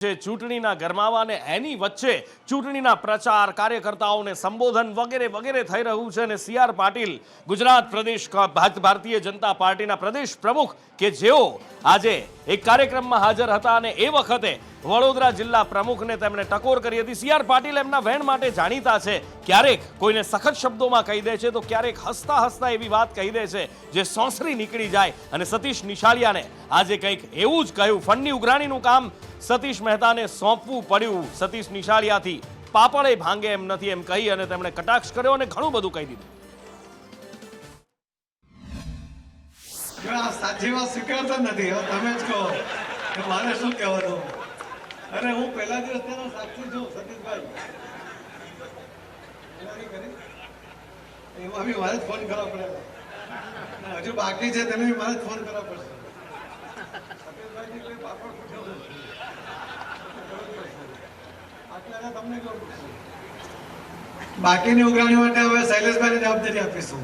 છે ચૂંટણીના ગરમાવા અને એની વચ્ચે ચૂંટણીના પ્રચાર કાર્યકર્તાઓને સંબોધન વગેરે વગેરે થઈ રહ્યું છે અને સી આર પાટીલ ગુજરાત પ્રદેશ ભારતીય જનતા પાર્ટીના પ્રદેશ પ્રમુખ કે જેઓ આજે એક કાર્યક્રમમાં હાજર હતા અને એ વખતે વડોદરા જિલ્લા પ્રમુખને તેમણે ટકોર કરી હતી. સી પાટીલ એમના વહેણ માટે જાણીતા છે. ક્યારેક કોઈને સખત શબ્દોમાં કહી દે છે તો ક્યારેક હસતા હસતા એવી વાત કહી દે છે જે સોંસરી નીકળી જાય. અને સતીશ નિશાળિયાને આજે કંઈક એવું જ કહ્યું. ફંડની ઉઘરાણીનું કામ સતીશ મહેતાને સોંપવું પડ્યું. સતીશ નિશાળિયાથી પાપડે ભાંગે એમ નથી એમ કહી અને તેમણે કટાક્ષ કર્યો અને ઘણું બધું કહી દીધું. જો સાચી વાત સ્વીકારતા નથી. હવે તમે જ કહો. કે મારે શું કહેવાનું? અરે, હું પહેલા દિવસ તેનો સાક્ષી છું, સતીશભાઈ. એમાં બી મારે જ ફોન કરવા પડે. હજુ બાકી છે, તેને મારે જ ફોન કરવા પડશે. સતીશભાઈ કોઈ પાપડ. આટલા તમને કહું બાકીની ઉઘરાણી માટે હવે શૈલેષભાઈને જવાબદારી આપીશું.